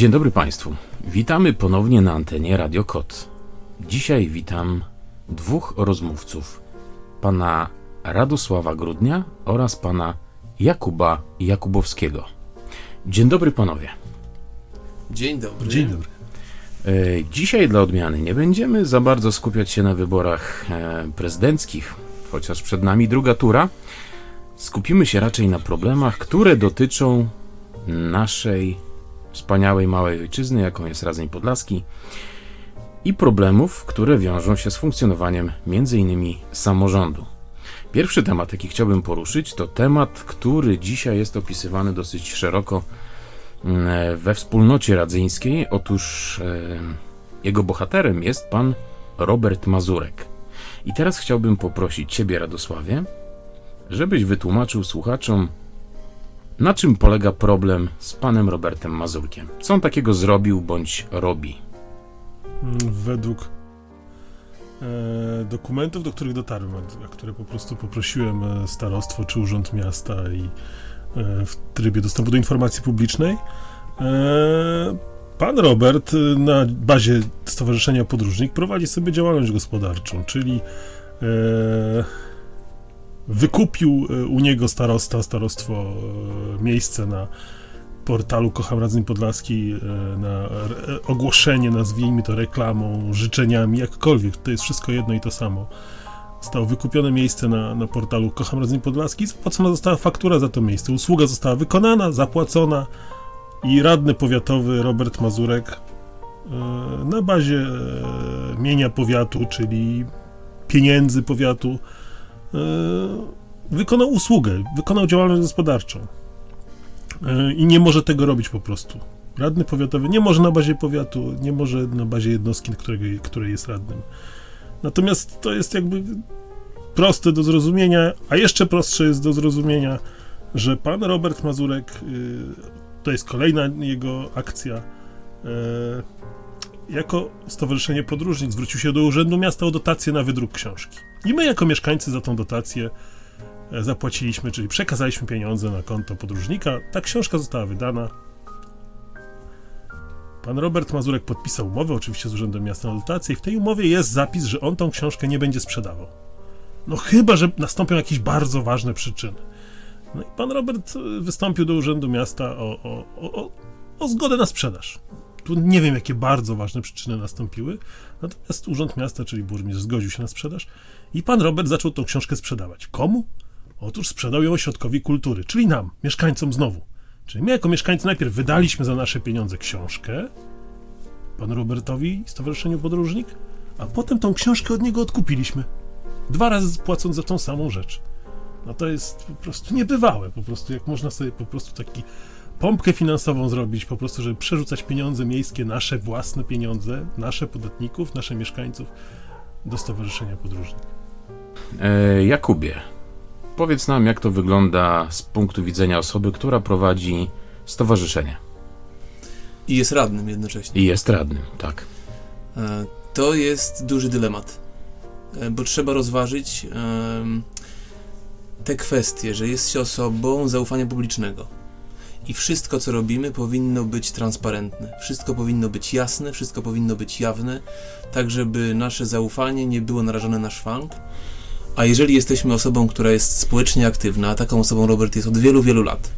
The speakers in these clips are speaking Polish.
Dzień dobry Państwu. Witamy ponownie na antenie Radio Kot. Dzisiaj witam dwóch rozmówców. Pana Radosława Grudnia oraz pana Jakuba Jakubowskiego. Dzień dobry panowie. Dzień dobry. Dzień dobry. E, Dzisiaj dla odmiany nie będziemy za bardzo skupiać się na wyborach e, prezydenckich, chociaż przed nami druga tura. Skupimy się raczej na problemach, które dotyczą naszej wspaniałej małej ojczyzny, jaką jest Radzeń Podlaski, i problemów, które wiążą się z funkcjonowaniem m.in. samorządu. Pierwszy temat, jaki chciałbym poruszyć, to temat, który dzisiaj jest opisywany dosyć szeroko mm, we wspólnocie radzyńskiej. Otóż e, jego bohaterem jest pan Robert Mazurek. I teraz chciałbym poprosić Ciebie, Radosławie, żebyś wytłumaczył słuchaczom, na czym polega problem z panem Robertem Mazurkiem. Co on takiego zrobił bądź robi? Mm, Według e, dokumentów, do których dotarłem, a- które po prostu poprosiłem e, starostwo czy urząd miasta i e, w trybie dostępu do informacji publicznej, e, pan Robert e, na bazie Stowarzyszenia Podróżnik prowadzi sobie działalność gospodarczą, czyli e, wykupił e, u niego starosta, starostwo e, miejsce na portalu Kocham Radzeń Podlaski e, na ogłoszenie, nazwijmy to reklamą, życzeniami, jakkolwiek, to jest wszystko jedno i to samo. Zostało wykupione miejsce na, na portalu Kocham Radzeń Podlaski i zapłacona została faktura za to miejsce. Usługa została wykonana, zapłacona i radny powiatowy Robert Mazurek na bazie mienia powiatu, czyli pieniędzy powiatu, wykonał usługę, wykonał działalność gospodarczą. E, i nie może tego robić po prostu. Radny powiatowy nie może na bazie powiatu, nie może na bazie jednostki, której jest radnym. Natomiast to jest jakby proste do zrozumienia, a jeszcze prostsze jest do zrozumienia, że pan Robert Mazurek, y, to jest kolejna jego akcja, e, jako Stowarzyszenie Podróżnic zwrócił się do Urzędu Miasta o dotację na wydruk książki. I my jako mieszkańcy za tą dotację e, zapłaciliśmy, czyli przekazaliśmy pieniądze na konto podróżnika. Ta książka została wydana. Pan Robert Mazurek podpisał umowę, oczywiście z Urzędem Miasta na dotację, i w tej umowie jest zapis, że on tą książkę nie będzie sprzedawał. No chyba, że nastąpią jakieś bardzo ważne przyczyny. No i pan Robert e, wystąpił do Urzędu Miasta o, o, o, o, zgodę na sprzedaż. Tu nie wiem, jakie bardzo ważne przyczyny nastąpiły, natomiast Urząd Miasta, czyli burmistrz, zgodził się na sprzedaż i pan Robert zaczął tą książkę sprzedawać. Komu? Otóż sprzedał ją ośrodkowi kultury, czyli nam, mieszkańcom znowu. Czyli my jako mieszkańcy najpierw wydaliśmy za nasze pieniądze książkę panu Robertowi i Stowarzyszeniu Podróżnik, a potem tą książkę od niego odkupiliśmy. Dwa razy płacąc za tą samą rzecz. No to jest po prostu niebywałe, po prostu jak można sobie po prostu taki pompkę finansową zrobić, po prostu, żeby przerzucać pieniądze miejskie, nasze własne pieniądze, nasze podatników, nasze mieszkańców do Stowarzyszenia Podróżnik. E, Jakubie, powiedz nam, jak to wygląda z punktu widzenia osoby, która prowadzi stowarzyszenie I jest radnym jednocześnie. i jest radnym, tak. E, To jest duży dylemat, e, bo trzeba rozważyć te kwestie, że jest się osobą zaufania publicznego. I wszystko, co robimy, powinno być transparentne. Wszystko powinno być jasne, wszystko powinno być jawne, tak żeby nasze zaufanie nie było narażone na szwank. A jeżeli jesteśmy osobą, która jest społecznie aktywna, taką osobą Robert jest od wielu, wielu lat,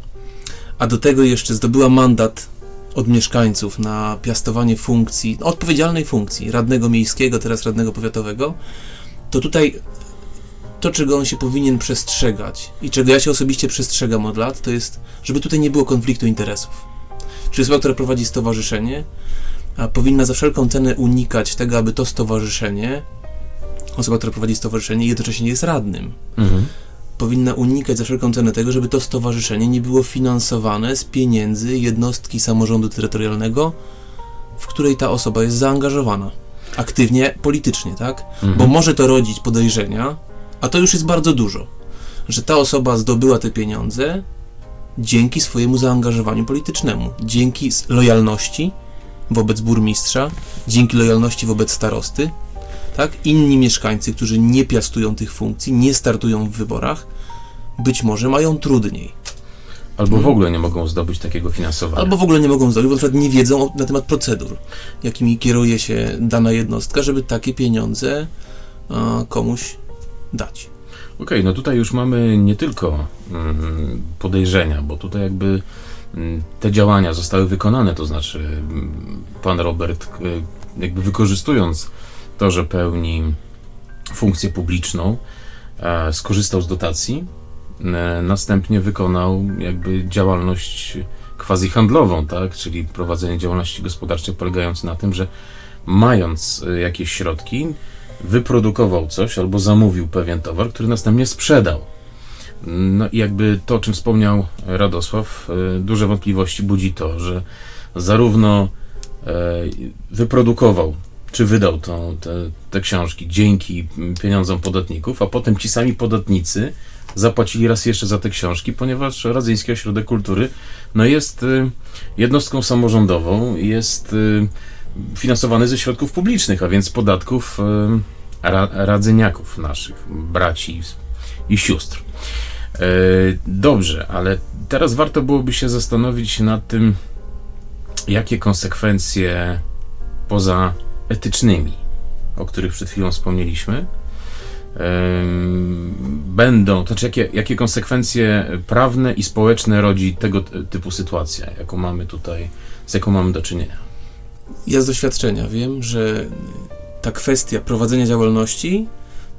a do tego jeszcze zdobyła mandat od mieszkańców na piastowanie funkcji, odpowiedzialnej funkcji radnego miejskiego, teraz radnego powiatowego, to tutaj to, czego on się powinien przestrzegać i czego ja się osobiście przestrzegam od lat, to jest, żeby tutaj nie było konfliktu interesów. Czyli osoba, która prowadzi stowarzyszenie, powinna za wszelką cenę unikać tego, aby to stowarzyszenie, osoba, która prowadzi stowarzyszenie, jednocześnie jest radnym, Mhm. powinna unikać za wszelką cenę tego, żeby to stowarzyszenie nie było finansowane z pieniędzy jednostki samorządu terytorialnego, w której ta osoba jest zaangażowana. Aktywnie, politycznie, tak? Mhm. Bo może to rodzić podejrzenia, a to już jest bardzo dużo, że ta osoba zdobyła te pieniądze dzięki swojemu zaangażowaniu politycznemu, dzięki lojalności wobec burmistrza, dzięki lojalności wobec starosty, tak? Inni mieszkańcy, którzy nie piastują tych funkcji, nie startują w wyborach, być może mają trudniej. Albo w Mhm. ogóle nie mogą zdobyć takiego finansowania. Albo w ogóle nie mogą zrobić, bo na przykład nie wiedzą na temat procedur, jakimi kieruje się dana jednostka, żeby takie pieniądze komuś dać. Okej, no tutaj już mamy nie tylko mm, podejrzenia, bo tutaj jakby mm, te działania zostały wykonane, to znaczy mm, pan Robert jakby wykorzystując to, że pełni funkcję publiczną, e, skorzystał z dotacji, e, następnie wykonał jakby działalność quasi handlową, tak, czyli prowadzenie działalności gospodarczej polegającej na tym, że mając e, jakieś środki, wyprodukował coś albo zamówił pewien towar, który następnie sprzedał. No i jakby to, o czym wspomniał Radosław, duże wątpliwości budzi to, że zarówno wyprodukował czy wydał tą, te, te książki dzięki pieniądzom podatników, a potem ci sami podatnicy zapłacili raz jeszcze za te książki, ponieważ Radzyński Ośrodek Kultury no jest y, jednostką samorządową, jest y, finansowany ze środków publicznych, a więc podatków y, ra, radzyniaków naszych, braci i sióstr. E, Dobrze, ale teraz warto byłoby się zastanowić nad tym, jakie konsekwencje poza etycznymi, o których przed chwilą wspomnieliśmy, będą, to znaczy jakie, jakie konsekwencje prawne i społeczne rodzi tego typu sytuacja, jaką mamy tutaj, z jaką mamy do czynienia. Ja z doświadczenia wiem, że ta kwestia prowadzenia działalności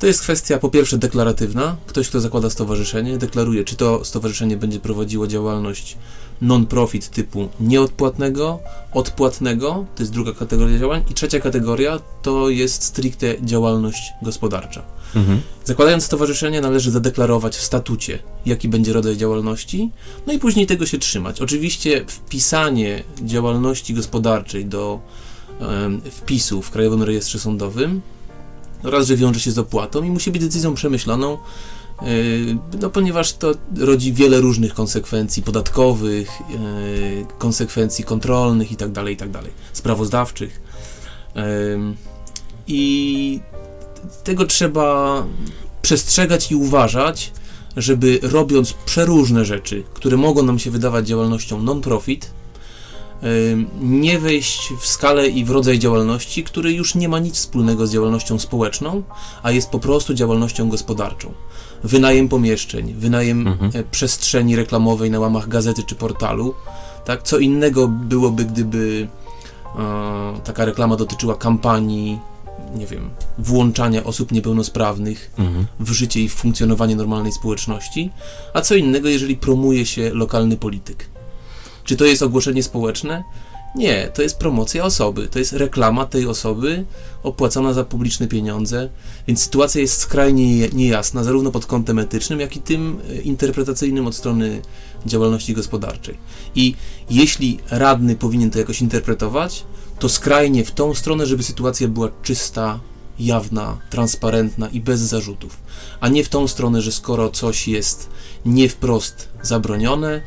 to jest kwestia po pierwsze deklaratywna. Ktoś, kto zakłada stowarzyszenie, deklaruje, czy to stowarzyszenie będzie prowadziło działalność non-profit typu nieodpłatnego, odpłatnego, to jest druga kategoria działań, i trzecia kategoria to jest stricte działalność gospodarcza. Mhm. Zakładając stowarzyszenie, należy zadeklarować w statucie, jaki będzie rodzaj działalności, no i później tego się trzymać. Oczywiście wpisanie działalności gospodarczej do wpisu w Krajowym Rejestrze Sądowym raz, że wiąże się z opłatą i musi być decyzją przemyślaną, yy, no ponieważ to rodzi wiele różnych konsekwencji podatkowych, yy, konsekwencji kontrolnych itd., itd., sprawozdawczych. Ym, I tego trzeba przestrzegać i uważać, żeby robiąc przeróżne rzeczy, które mogą nam się wydawać działalnością non-profit, nie wejść w skalę i w rodzaj działalności, który już nie ma nic wspólnego z działalnością społeczną, a jest po prostu działalnością gospodarczą. Wynajem pomieszczeń, wynajem Mhm. e, przestrzeni reklamowej na łamach gazety czy portalu. Tak? Co innego byłoby, gdyby e, taka reklama dotyczyła kampanii, nie wiem, włączania osób niepełnosprawnych Mhm. w życie i w funkcjonowanie normalnej społeczności, a co innego, jeżeli promuje się lokalny polityk. Czy to jest ogłoszenie społeczne? Nie, to jest promocja osoby, to jest reklama tej osoby opłacona za publiczne pieniądze, więc sytuacja jest skrajnie niejasna, zarówno pod kątem etycznym, jak i tym e, interpretacyjnym od strony działalności gospodarczej. I jeśli radny powinien to jakoś interpretować, to skrajnie w tą stronę, żeby sytuacja była czysta, jawna, transparentna i bez zarzutów, a nie w tą stronę, że skoro coś jest nie wprost zabronione,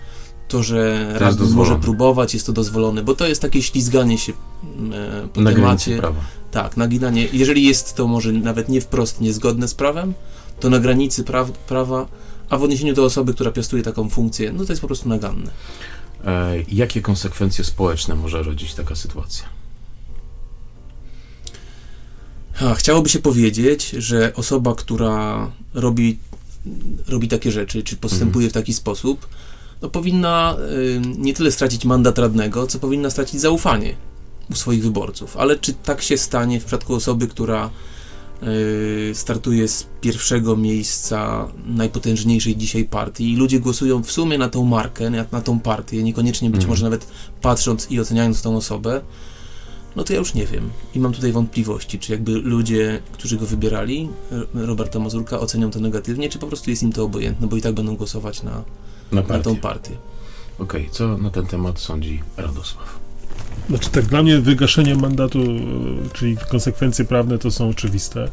to że radny może próbować, jest to dozwolone, bo to jest takie ślizganie się mm, e, po Na granicy temacie. prawa. Tak, naginanie. Jeżeli jest to może nawet nie wprost niezgodne z prawem, to na granicy praw, prawa, a w odniesieniu do osoby, która piastuje taką funkcję, no to jest po prostu naganne. E, jakie konsekwencje społeczne może rodzić taka sytuacja? A, chciałoby się powiedzieć, że osoba, która robi, robi takie rzeczy, czy postępuje w taki sposób, no powinna y, nie tyle stracić mandat radnego, co powinna stracić zaufanie u swoich wyborców. Ale czy tak się stanie w przypadku osoby, która y, startuje z pierwszego miejsca najpotężniejszej dzisiaj partii i ludzie głosują w sumie na tą markę, na, na tą partię, niekoniecznie być Mhm. może nawet patrząc i oceniając tą osobę, no to ja już nie wiem. I mam tutaj wątpliwości, czy jakby ludzie, którzy go wybierali, Roberta Mazurka, ocenią to negatywnie, czy po prostu jest im to obojętne, bo i tak będą głosować na, Na na tą partię. Okej, co na ten temat sądzi Radosław? Znaczy tak, dla mnie wygaszenie mandatu, e, czyli konsekwencje prawne to są oczywiste.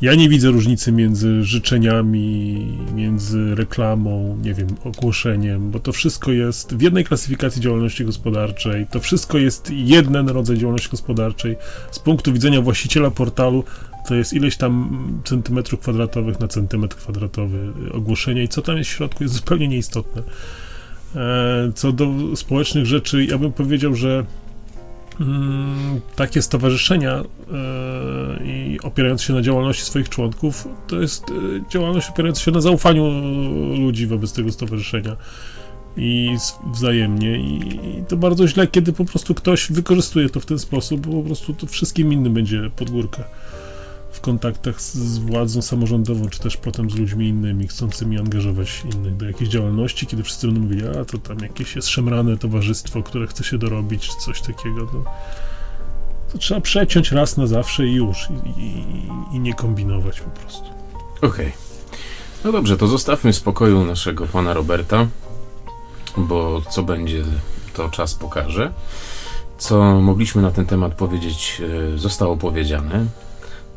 Ja nie widzę różnicy między życzeniami, między reklamą, nie wiem, ogłoszeniem, bo to wszystko jest w jednej klasyfikacji działalności gospodarczej, to wszystko jest jeden rodzaj działalności gospodarczej. Z punktu widzenia właściciela portalu to jest ileś tam centymetrów kwadratowych na centymetr kwadratowy ogłoszenia i co tam jest w środku jest zupełnie nieistotne. E, Co do społecznych rzeczy, ja bym powiedział, że mm, takie stowarzyszenia e, i opierające się na działalności swoich członków, to jest e, działalność opierająca się na zaufaniu ludzi wobec tego stowarzyszenia i wzajemnie i, i to bardzo źle, kiedy po prostu ktoś wykorzystuje to w ten sposób, bo po prostu to wszystkim innym będzie pod górkę w kontaktach z, z władzą samorządową, czy też potem z ludźmi innymi, chcącymi angażować innych do jakiejś działalności, kiedy wszyscy będą mówili, a to tam jakieś jest szemrane towarzystwo, które chce się dorobić, czy coś takiego, to, to trzeba przeciąć raz na zawsze i już, i, i, i nie kombinować po prostu. Okej. No dobrze, to zostawmy spokoju naszego pana Roberta, bo co będzie, to czas pokaże. Co mogliśmy na ten temat powiedzieć, e, zostało powiedziane.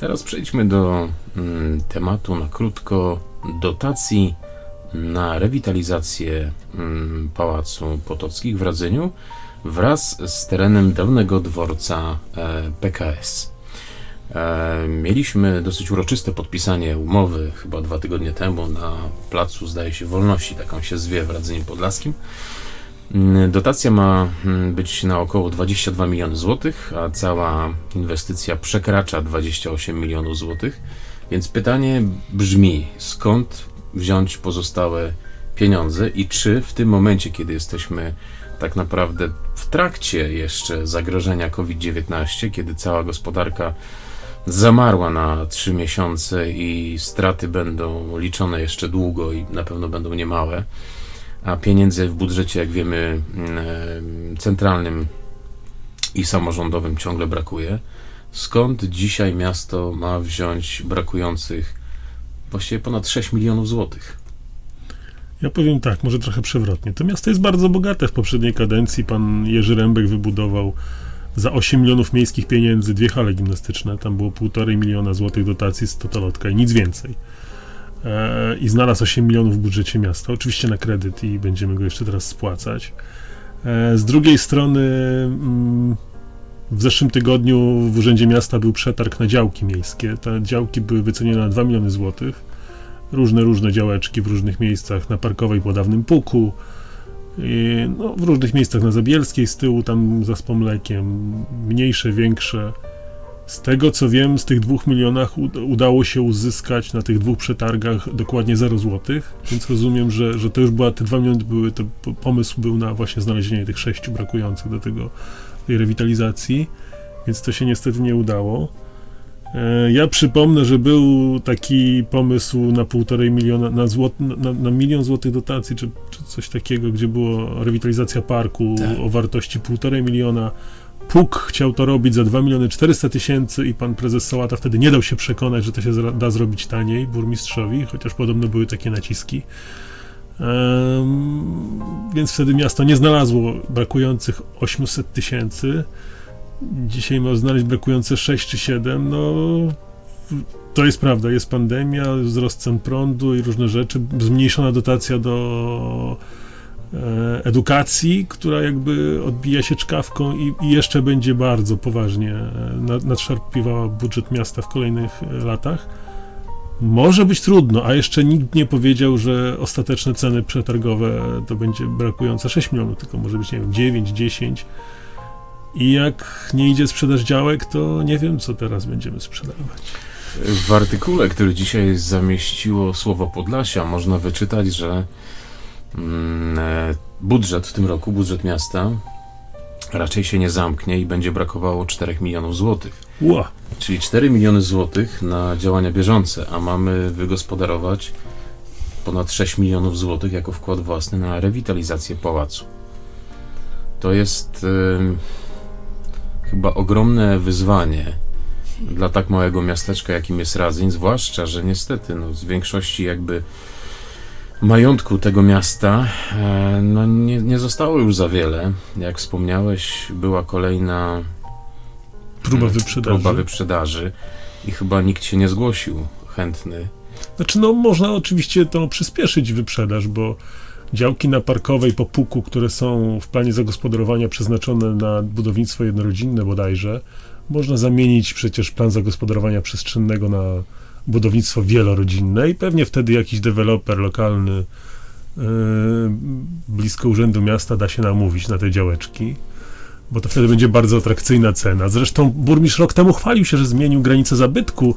Teraz przejdźmy do mm, tematu na krótko dotacji na rewitalizację mm, Pałacu Potockich w Radzyniu wraz z terenem dawnego dworca e, PKS. E, Mieliśmy dosyć uroczyste podpisanie umowy chyba dwa tygodnie temu na placu, zdaje się, Wolności, taką się zwie w Radzyniu Podlaskim. Mm, Dotacja ma mm, być na około 22 miliony złotych, a cała inwestycja przekracza 28 milionów złotych. Więc pytanie brzmi, skąd wziąć pozostałe pieniądze i czy w tym momencie, kiedy jesteśmy tak naprawdę w trakcie jeszcze zagrożenia COVID-19, kiedy cała gospodarka zamarła na trzy miesiące i straty będą liczone jeszcze długo i na pewno będą niemałe, a pieniędzy w budżecie, jak wiemy, mm, centralnym i samorządowym ciągle brakuje. Skąd dzisiaj miasto ma wziąć brakujących właściwie ponad 6 milionów złotych? Ja powiem tak, może trochę przewrotnie. To miasto jest bardzo bogate. W poprzedniej kadencji pan Jerzy Rębek wybudował za 8 milionów miejskich pieniędzy dwie hale gimnastyczne. Tam było 1,5 miliona złotych dotacji z Totolotka i nic więcej. I znalazł 8 milionów w budżecie miasta. Oczywiście na kredyt i będziemy go jeszcze teraz spłacać. E, z drugiej strony mm, w zeszłym tygodniu w Urzędzie Miasta był przetarg na działki miejskie. Te działki były wycenione na 2 miliony złotych różne, różne działeczki w różnych miejscach, na Parkowej po dawnym Puku, no, w różnych miejscach na Zabielskiej z tyłu, tam za Spomlekiem, mniejsze, większe. Z tego co wiem, z tych dwóch milionach ud- udało się uzyskać na tych dwóch przetargach dokładnie 0 złotych, więc rozumiem, że, że to już była, te dwa miliony były, to pomysł był na właśnie znalezienie tych sześciu brakujących do tego, tej rewitalizacji, więc to się niestety nie udało. E, Ja przypomnę, że był taki pomysł na półtorej miliona, na, złot, na, na milion złotych dotacji, czy, czy coś takiego, gdzie było rewitalizacja parku Tak. o wartości półtorej miliona. PUK chciał to robić za 2 miliony 400 tysięcy i pan prezes Sałata wtedy nie dał się przekonać, że to się da zrobić taniej burmistrzowi, chociaż podobno były takie naciski. Em, więc wtedy miasto nie znalazło brakujących 800 tysięcy. Dzisiaj ma znaleźć brakujące 6 czy 7. No, to jest prawda. Jest pandemia, wzrost cen prądu i różne rzeczy. Zmniejszona dotacja do edukacji, która jakby odbija się czkawką i, i jeszcze będzie bardzo poważnie e, nad- nadszarpiewała budżet miasta w kolejnych e, latach. Może być trudno, a jeszcze nikt nie powiedział, że ostateczne ceny przetargowe to będzie brakujące 6 milionów, tylko może być, nie wiem, 9, 10. I jak nie idzie sprzedaż działek, to nie wiem, co teraz będziemy sprzedawać. W artykule, który dzisiaj zamieściło słowo Podlasia, można wyczytać, że e, budżet w tym roku, budżet miasta, raczej się nie zamknie i będzie brakowało 4 milionów złotych. Czyli 4 miliony złotych na działania bieżące, a mamy wygospodarować ponad 6 milionów złotych jako wkład własny na rewitalizację pałacu. To jest chyba ogromne wyzwanie dla tak małego miasteczka, jakim jest Radzyń, zwłaszcza, że niestety no, z większości jakby majątku tego miasta e, no, nie, nie zostało już za wiele. Jak wspomniałeś, była kolejna Próba Mm, wyprzedaży. Próba wyprzedaży i chyba nikt się nie zgłosił chętny. Znaczy, no można oczywiście to przyspieszyć wyprzedaż, bo działki na Parkowej po Puku, które są w planie zagospodarowania przeznaczone na budownictwo jednorodzinne bodajże, można zamienić przecież plan zagospodarowania przestrzennego na budownictwo wielorodzinne i pewnie wtedy jakiś deweloper lokalny blisko Urzędu Miasta da się namówić na te działeczki, bo to wtedy będzie bardzo atrakcyjna cena. Zresztą burmistrz rok temu chwalił się, że zmienił granicę zabytku,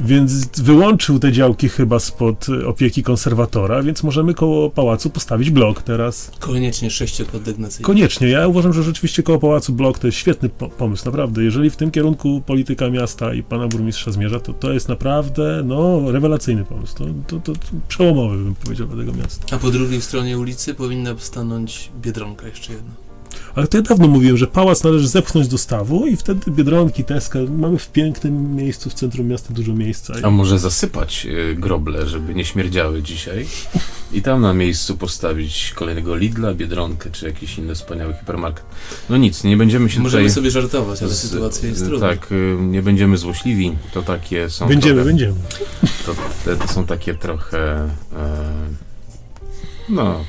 więc wyłączył te działki chyba spod opieki konserwatora, więc możemy koło pałacu postawić blok teraz. Koniecznie sześciokondygnacyjny. Koniecznie. Ja uważam, że rzeczywiście koło pałacu blok to jest świetny po- pomysł, naprawdę. Jeżeli w tym kierunku polityka miasta i pana burmistrza zmierza, to to jest naprawdę, no, rewelacyjny pomysł. To, to, to, to przełomowy, bym powiedział, dla tego miasta. A po drugiej stronie ulicy powinna stanąć Biedronka jeszcze jedna. Ale to ja dawno mówiłem, że pałac należy zepchnąć do stawu i wtedy Biedronki, Teska, mamy w pięknym miejscu w centrum miasta dużo miejsca. A może zasypać y, groble, żeby nie śmierdziały dzisiaj i tam na miejscu postawić kolejnego Lidla, Biedronkę czy jakiś inny wspaniały hipermarket. No nic, nie będziemy się Możemy tutaj... sobie żartować, ale z- sytuacja jest trudna. Tak, y, nie będziemy złośliwi, to takie są... Będziemy, trochę, będziemy. To, te, to są takie trochę... E, no,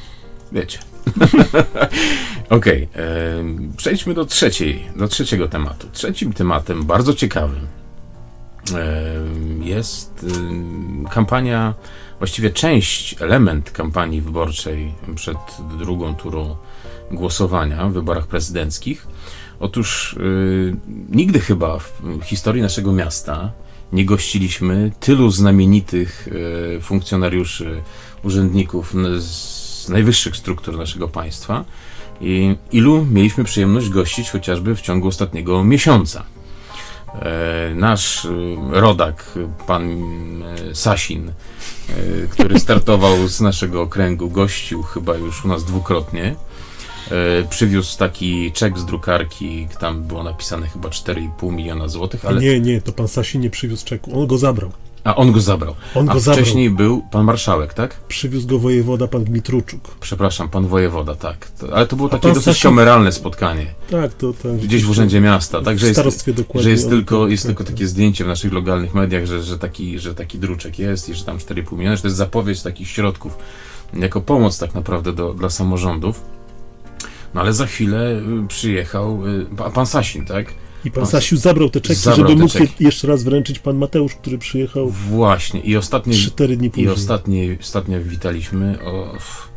wiecie. Okej, em, przejdźmy do trzeciej, do trzeciego tematu. Trzecim tematem, bardzo ciekawym, jest kampania, właściwie część, element kampanii wyborczej przed drugą turą głosowania w wyborach prezydenckich. Otóż nigdy chyba w historii naszego miasta nie gościliśmy tylu znamienitych funkcjonariuszy, urzędników n- z najwyższych struktur naszego państwa. I ilu mieliśmy przyjemność gościć chociażby w ciągu ostatniego miesiąca. E, Nasz y, rodak, pan y, Sasin, który startował z naszego okręgu, gościł chyba już u nas dwukrotnie. E, Przywiózł taki czek z drukarki, tam było napisane chyba 4,5 miliona złotych, ale. Nie, nie, to pan Sasi nie przywiózł czeku, on go zabrał. A on go zabrał. On A go zabrał. wcześniej był pan marszałek, tak? Przywiózł go wojewoda, pan Dmitruczuk. Przepraszam, pan wojewoda, tak. To, ale to było takie pan dosyć Stasiu- kameralne spotkanie. Tak, to tam Gdzieś w urzędzie miasta, tak? w Że jest, starostwie dokładnie. że jest, on- tylko, jest tak, tylko tak. takie zdjęcie w naszych lokalnych mediach, że, że, taki, że taki druczek jest i że tam 4,5 miliona, że to jest zapowiedź takich środków jako pomoc tak naprawdę do, dla samorządów. No ale za chwilę y, przyjechał y, pa- pan Sasin, tak? I pan Sasiu zabrał te czeki, zabrał żeby te mógł czeki. je jeszcze raz wręczyć pan Mateusz, który przyjechał Właśnie. I ostatnie 3-4 dni I później. ostatnie, ostatnio witaliśmy o, f-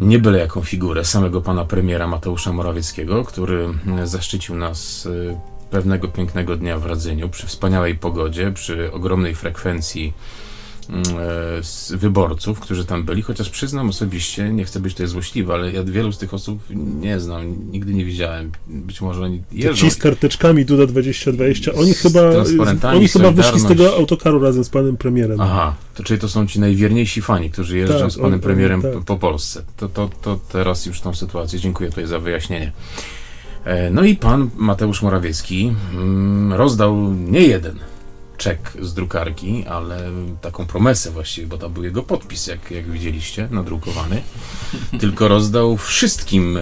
nie byle jaką figurę samego pana premiera Mateusza Morawieckiego, który mm, zaszczycił nas y, pewnego pięknego dnia w Radzeniu przy wspaniałej pogodzie, przy ogromnej frekwencji z wyborców, którzy tam byli, chociaż przyznam osobiście, nie chcę być tutaj złośliwy, ale ja wielu z tych osób nie znam, nigdy nie widziałem. Być może oni jeżdżą. Ci z karteczkami Duda 2020, oni chyba, oni chyba wyszli z tego autokaru razem z panem premierem. Aha, to czyli to są ci najwierniejsi fani, którzy jeżdżą Tak, z panem on- premierem tak. po, po Polsce. To, to, to teraz już tą sytuację. Dziękuję tutaj za wyjaśnienie. E, No i pan Mateusz Morawiecki mm, rozdał nie jeden czek z drukarki, ale taką promesę właściwie, bo to był jego podpis, jak, jak widzieliście, nadrukowany. Tylko rozdał wszystkim e,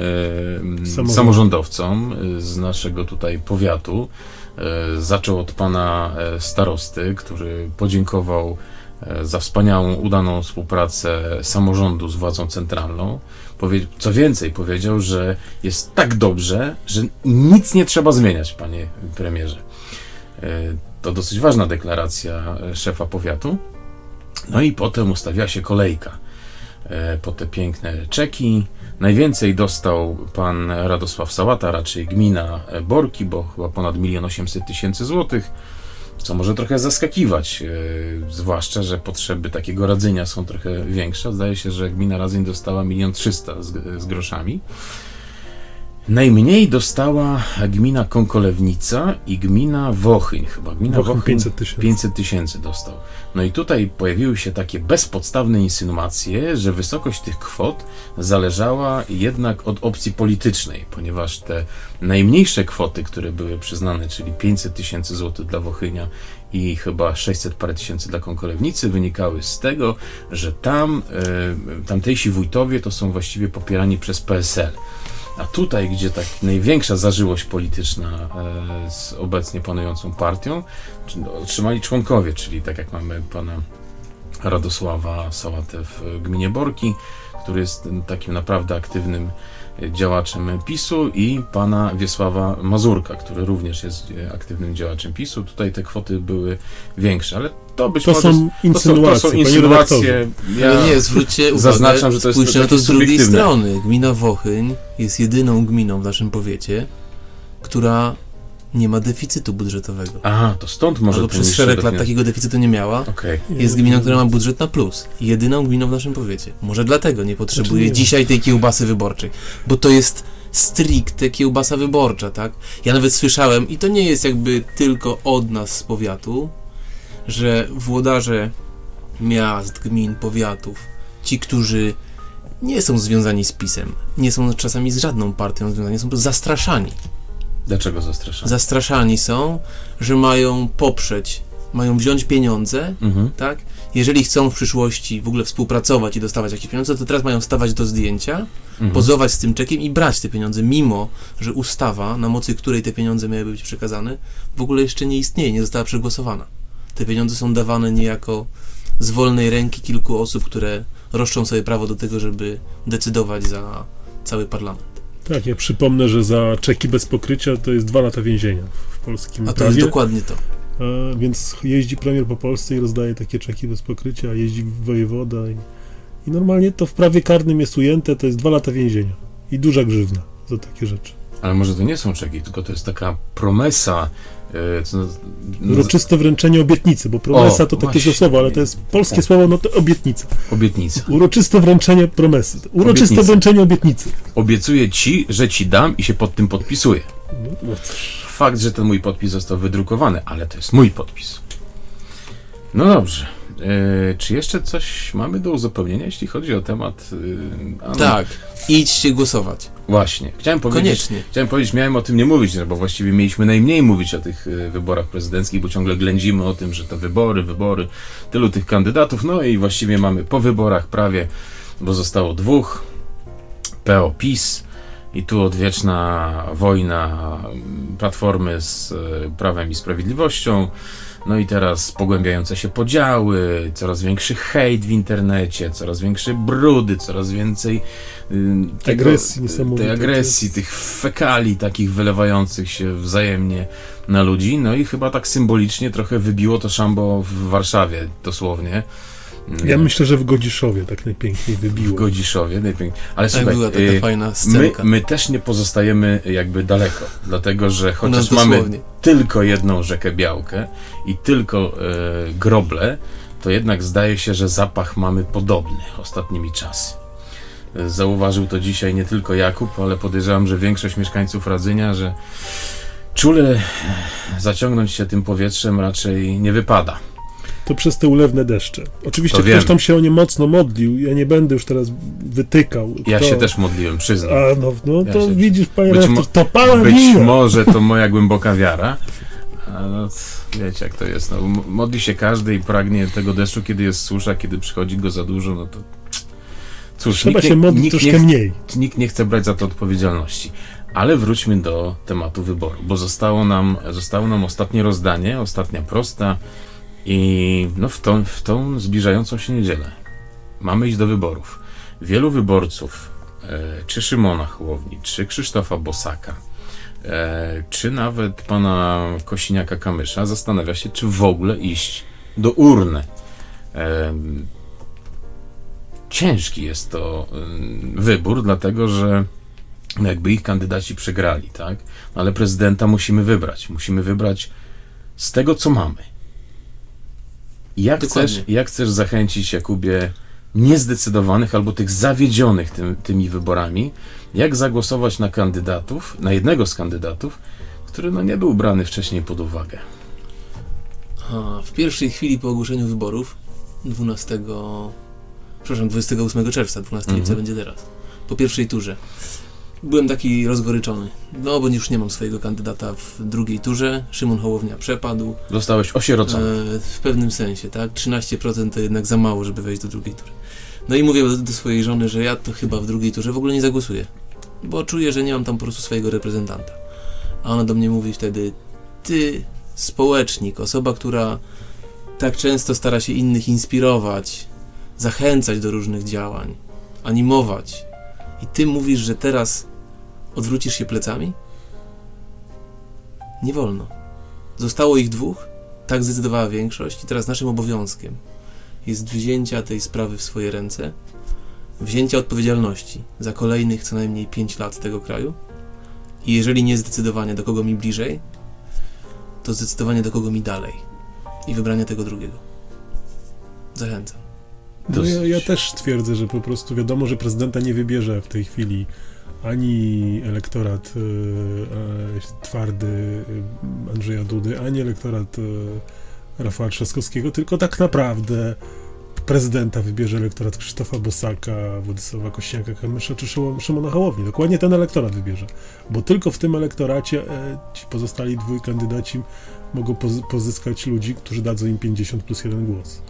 Samorząd- samorządowcom e, z naszego tutaj powiatu. E, Zaczął od pana starosty, który podziękował za wspaniałą, udaną współpracę samorządu z władzą centralną. Co więcej, powiedział, że jest tak dobrze, że nic nie trzeba zmieniać, panie premierze. To dosyć ważna deklaracja e, szefa powiatu. No i potem ustawiła się kolejka e, po te piękne czeki. Najwięcej dostał pan Radosław Sałata, raczej gmina Borki, bo chyba ponad 1 800 tysięcy złotych, co może trochę zaskakiwać, e, zwłaszcza, że potrzeby takiego radzenia są trochę większe. Zdaje się, że gmina Radzeń dostała 1 300 z, z groszami. Najmniej dostała gmina Konkolewnica i gmina Wochyń, chyba gmina Wochen Wochyń 500 tysięcy. 500 tysięcy dostał. No i tutaj pojawiły się takie bezpodstawne insynuacje, że wysokość tych kwot zależała jednak od opcji politycznej, ponieważ te najmniejsze kwoty, które były przyznane, czyli 500 tysięcy złotych dla Wochynia i chyba 600 parę tysięcy dla Konkolewnicy, wynikały z tego, że tam e, tamtejsi wójtowie to są właściwie popierani przez PSL. A tutaj, gdzie tak największa zażyłość polityczna e, z obecnie panującą partią, no, otrzymali członkowie, czyli tak jak mamy pana Radosława Sałatę w e, gminie Borki, który jest takim naprawdę aktywnym działaczem PiSu i pana Wiesława Mazurka, który również jest e, aktywnym działaczem PiSu. Tutaj te kwoty były większe, ale to być To może... są insynuacje, to są panie insynuacje. redaktorze. Ja Ale nie, zwróćcie uwagę, zaznaczam, że to jest spójrzcie na to z drugiej subiektywne. strony. Gmina Wochyń jest jedyną gminą w naszym powiecie, która nie ma deficytu budżetowego. A, to stąd może Albo przez szereg lat takiego deficytu nie miała. Okej. Jest gminą, która ma budżet na plus. Jedyną gminą w naszym powiecie. Może dlatego nie potrzebuje Znaczy nie. dzisiaj tej kiełbasy wyborczej. Bo to jest stricte kiełbasa wyborcza, tak? Ja nawet słyszałem, i to nie jest jakby tylko od nas z powiatu, że włodarze miast, gmin, powiatów, ci, którzy nie są związani z PiSem, nie są czasami z żadną partią związani, są po prostu zastraszani. Dlaczego zastraszam? Zastraszani są, że mają poprzeć, mają wziąć pieniądze Mhm. tak? Jeżeli chcą w przyszłości w ogóle współpracować i dostawać jakieś pieniądze, to teraz mają stawać do zdjęcia, Mhm. pozować z tym czekiem i brać te pieniądze, mimo że ustawa, na mocy której te pieniądze miały być przekazane, w ogóle jeszcze nie istnieje, nie została przegłosowana. Te pieniądze są dawane niejako z wolnej ręki kilku osób, które roszczą sobie prawo do tego, żeby decydować za cały parlament. Tak, ja przypomnę, że za czeki bez pokrycia to jest dwa lata więzienia w polskim A to prawie. jest dokładnie to. E, więc jeździ premier po Polsce i rozdaje takie czeki bez pokrycia, jeździ wojewoda i, i normalnie to w prawie karnym jest ujęte, to jest dwa lata więzienia i duża grzywna za takie rzeczy. Ale może to nie są czeki, tylko to jest taka promesa. e, co, no, Uroczyste wręczenie obietnicy, bo promesa O, to takie właśnie. słowo, ale to jest polskie Tak. słowo, no to obietnica. obietnica. Uroczyste wręczenie promesy. Uroczyste Obietnicy. wręczenie obietnicy. Obiecuję ci, że ci dam i się pod tym podpisuję. No, no. Fakt, że ten mój podpis został wydrukowany, ale to jest mój podpis. No dobrze. E, czy jeszcze coś mamy do uzupełnienia, jeśli chodzi o temat? e, a no, Tak, idźcie głosować. Właśnie. Chciałem powiedzieć, Koniecznie. Chciałem powiedzieć, miałem o tym nie mówić, no bo właściwie mieliśmy najmniej mówić o tych y, wyborach prezydenckich, bo ciągle ględzimy o tym, że to wybory, wybory, tylu tych kandydatów, no i właściwie mamy po wyborach prawie, bo zostało dwóch, PO PiS i tu odwieczna wojna mm, Platformy z y, Prawem i Sprawiedliwością, no i teraz pogłębiające się podziały, coraz większy hejt w internecie, coraz większe brudy, coraz więcej y, tego- Agresji tej agresji, tych fekali takich wylewających się wzajemnie na ludzi. No i chyba tak symbolicznie trochę wybiło to szambo w Warszawie, dosłownie. Ja myślę, że w Godziszowie tak najpiękniej w wybiło. Godziszowie. najpiękniej. Ale Tak słuchaj, była taka y, fajna my, scenka. my też nie pozostajemy jakby daleko, dlatego że nas chociaż mamy tylko jedną rzekę Białkę i tylko e, groble, to jednak zdaje się, że zapach mamy podobny ostatnimi czasy. Zauważył to dzisiaj nie tylko Jakub, ale podejrzewam, że większość mieszkańców Radzynia, że czule zaciągnąć się tym powietrzem raczej nie wypada. To przez te ulewne deszcze. Oczywiście To ktoś wiem. tam się o nie mocno modlił. Ja nie będę już teraz wytykał. Ja kto- się też modliłem, przyznam. A no, no Ja to się- widzisz, panie być redaktor, mo- to pana Być może to moja głęboka wiara. No, wiecie jak to jest. No, modli się każdy i pragnie tego deszczu, kiedy jest susza, kiedy przychodzi go za dużo, no to cóż, Trzeba się modlić nikt, troszkę nie, mniej. nikt nie chce brać za to odpowiedzialności. Ale wróćmy do tematu wyboru, bo zostało nam, zostało nam ostatnie rozdanie, ostatnia prosta i no w, tą, w tą zbliżającą się niedzielę mamy iść do wyborów. Wielu wyborców, e, czy Szymona Hołowni, czy Krzysztofa Bosaka, e, czy nawet pana Kosiniaka-Kamysza zastanawia się, czy w ogóle iść do urny. Em, ciężki jest to wybór, dlatego że no jakby ich kandydaci przegrali, tak? No ale prezydenta musimy wybrać. Musimy wybrać z tego, co mamy. Jak Dokładnie. chcesz, jak chcesz zachęcić, Jakubie, niezdecydowanych albo tych zawiedzionych tym, tymi wyborami, jak zagłosować na kandydatów, na jednego z kandydatów, który no nie był brany wcześniej pod uwagę. W pierwszej chwili po ogłoszeniu wyborów 12, przepraszam, 28 czerwca, 12 lipca Mhm. będzie teraz, po pierwszej turze. Byłem taki rozgoryczony, no bo już nie mam swojego kandydata w drugiej turze, Szymon Hołownia przepadł, Zostałeś osierocony. e, w pewnym sensie, tak, 13% to jednak za mało, żeby wejść do drugiej tury. No i mówię do, swojej żony, że ja to chyba w drugiej turze w ogóle nie zagłosuję, bo czuję, że nie mam tam po prostu swojego reprezentanta. A ona do mnie mówi wtedy, ty, społecznik, osoba, która tak często stara się innych inspirować, zachęcać do różnych działań, animować. I ty mówisz, że teraz odwrócisz się plecami? Nie wolno. Zostało ich dwóch, tak zdecydowała większość, i teraz naszym obowiązkiem jest wzięcia tej sprawy w swoje ręce, wzięcia odpowiedzialności za kolejnych co najmniej 5 lat tego kraju. I jeżeli nie zdecydowanie do kogo mi bliżej, to zdecydowanie do kogo mi dalej. I wybranie tego drugiego. Zachęcam. No ja, ja też twierdzę, że po prostu wiadomo, że prezydenta nie wybierze w tej chwili ani elektorat e, e, twardy e, Andrzeja Dudy, ani elektorat e, Rafała Trzaskowskiego, tylko tak naprawdę prezydenta wybierze elektorat Krzysztofa Bosaka, Władysława Kośniaka-Kamysza czy Szymon- Szymona Hołowni. Dokładnie ten elektorat wybierze, bo tylko w tym elektoracie e, ci pozostali dwój kandydaci mogą pozy- pozyskać ludzi, którzy dadzą im 50 plus jeden głos.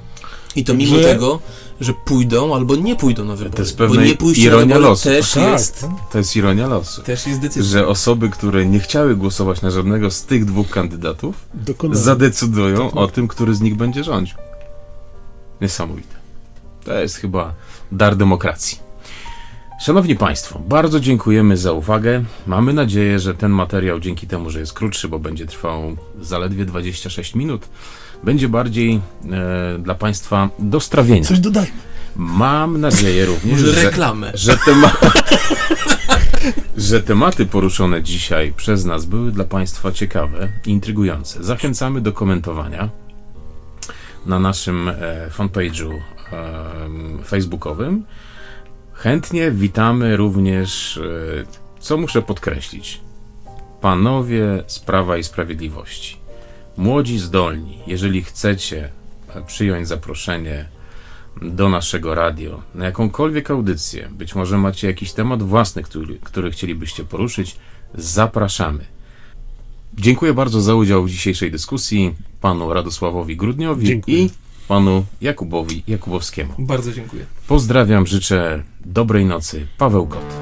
I to mimo tego, że pójdą albo nie pójdą na wybory. jest Bo pewna nie ironia losu. też tak, jest, tak. To jest ironia losu. też jest decyzja. Że osoby, które nie chciały głosować na żadnego z tych dwóch kandydatów, Dokonane. zadecydują Tak. o tym, który z nich będzie rządził. Niesamowite. To jest chyba dar demokracji. Szanowni Państwo, bardzo dziękujemy za uwagę. Mamy nadzieję, że ten materiał, dzięki temu, że jest krótszy, bo będzie trwał zaledwie 26 minut, będzie bardziej e, dla Państwa do strawienia. Coś dodajmy. Mam nadzieję również, Może że, reklamę. że, tema... że tematy poruszone dzisiaj przez nas były dla Państwa ciekawe i intrygujące. Zachęcamy do komentowania na naszym e, fanpage'u em, facebookowym. Chętnie witamy również, e, co muszę podkreślić, panowie z Prawa i Sprawiedliwości. Młodzi, zdolni, jeżeli chcecie e, przyjąć zaproszenie do naszego radio, na jakąkolwiek audycję, być może macie jakiś temat własny, który, który chcielibyście poruszyć, zapraszamy. Dziękuję bardzo za udział w dzisiejszej dyskusji panu Radosławowi Grudniowi Dziękuję. i panu Jakubowi Jakubowskiemu. Bardzo dziękuję. Pozdrawiam, życzę dobrej nocy. Paweł Kot.